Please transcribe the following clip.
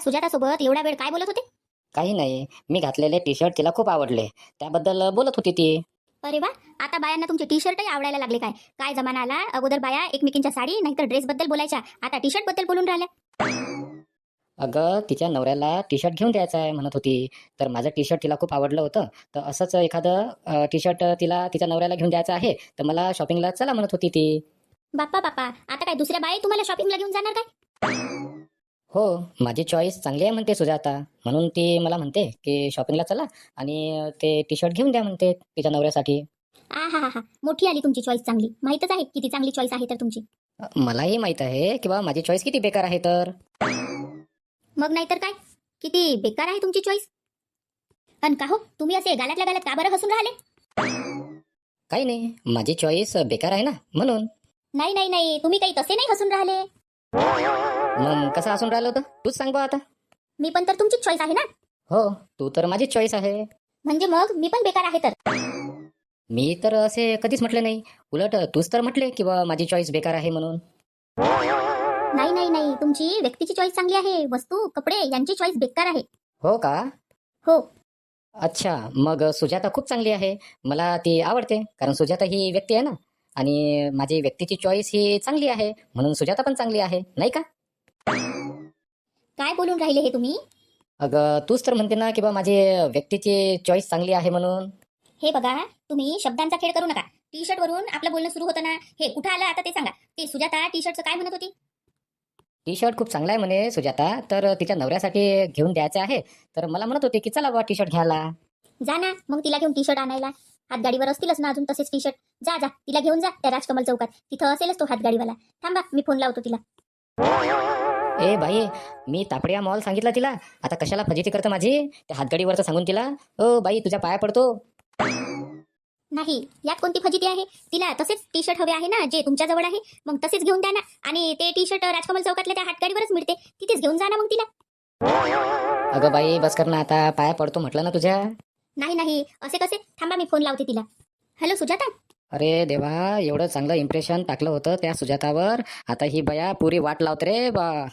सुजातासोबत? एवढा वेळ काय बोलत होते? काही नाही. मी घातलेले टी शर्ट तिला खूप आवडले. त्याबद्दल बोलत होती ती. अरे वा! आता बायांना तुमचे टी शर्टही आवडायला लागले काय? काय जमाना आला अगोदर बाया एकमेकींच्या साडी नाहीतर ड्रेस बद्दल बोलायच्या. आता टी शर्टबद्दल बोलून राहिल्या. अगं तिच्या नवऱ्याला टी शर्ट घेऊन द्यायचं आहे म्हणत होती. तर माझं टी शर्ट तिला खूप आवडलं होतं. तर असंच एखादं टी शर्ट तिला तिच्या नवऱ्याला घेऊन द्यायचं आहे तर मला शॉपिंगला चला म्हणत होती ती. बाप्पा बाप्पा. आता काय दुसऱ्या बाई तुम्हाला शॉपिंगला घेऊन जाणार काय? हो माझी चॉईस चांगली आहे म्हणते सुजाता. म्हणून ती मला म्हणते की शॉपिंगला चला आणि ते टी शर्ट घेऊन द्या म्हणते तिच्या नवऱ्यासाठी. हा हा. हा मोठी आली तुमची चॉईस चांगली. माहीतच आहे किती चांगली चॉईस आहे तर तुमची. मलाही माहीत आहे की बा माझी चॉईस किती बेकार आहे तर? मग नाहीतर काय? किती बेकार आहे तुमची चॉईस पण का हो तुम्ही असे गालातल्या गालात का बरं हसून राहिले? काही नाही माझी चॉईस बेकार आहे ना म्हणून. नाही नाही नाही. तुम्ही काही तसे नाही हसून राहिले. मग कसं असून राहिलं होतं? तूच सांग बा आता. मी पण तर तुमचीच चॉईस आहे ना? हो तू तर माझी चॉईस आहे. म्हणजे मग मी पण बेकार आहे तर? मी तर असे कधीच म्हटले नाही. उलट तूच तर म्हटले की बा माझी चॉईस बेकार आहे म्हणून. नाही नाही नाही. तुमची व्यक्तीची चॉईस चांगली आहे. वस्तू कपडे यांची चॉईस बेकार आहे. हो का? हो. अच्छा मग सुजाता खूप चांगली आहे. मला ती आवडते कारण सुजाता ही व्यक्ती आहे ना. आणि माझी व्यक्तीची चॉईस ही चांगली आहे. म्हणून सुजाता पण चांगली आहे. नाही का? काय बोलून राहिले हे तुम्ही? अगं तूच तर म्हणते ना की बा माझी व्यक्तीची चॉईस चांगली आहे म्हणून. हे बघा तुम्ही शब्दांचा खेळ करू नका. टी शर्ट वरून आपलं बोलणं सुरू होतं ना हे कुठं आलं आता ते सांगा. ते सुजाता टी शर्टचं काय म्हणत होती? टी शर्ट खूप चांगला आहे म्हणे सुजाता. तर तिच्या नवऱ्यासाठी घेऊन द्यायचं आहे. तर मला म्हणत होते की चला बा टी शर्ट घ्यायला. जा ना मग तिला घेऊन टी शर्ट आणायला. हातगाडीवर असतीलच ना अजून तसेच टी शर्ट जा जा तिला घेऊन जा त्या राजकमल चौकात. तिथं असेलच तो हातगाडीवाला. थांबा मी फोन लावतो तिला. ए बाई मी तापडिया मॉल सांगितला तिला. आता कशाला फजिती करतं माझी? त्या हातगाडीवरचं सांगून तिला. ओ बाई तुझ्या पाया पडतो. नाही यात कोणती फजिती आहे? तिला तसेच टी शर्ट हवे आहे ना जे तुमच्या जवळ आहे. मग तसेच घेऊन द्या ना. आणि ते टी शर्ट राजकमल चौकातल्या त्या हातगाडीवरच मिळते. तिथेच घेऊन जा ना मग तिला. अगं बाई बस कर ना आता पाया पडतो म्हटलं ना तुझ्या. नाही नाही. असे कसे? थांबा मी फोन लावते तिला. हॅलो सुजाता? अरे देवा एवढं चांगलं इम्प्रेशन टाकलं होतं त्या सुजातावर. आता ही बया पुरी वाट लावते रे बा.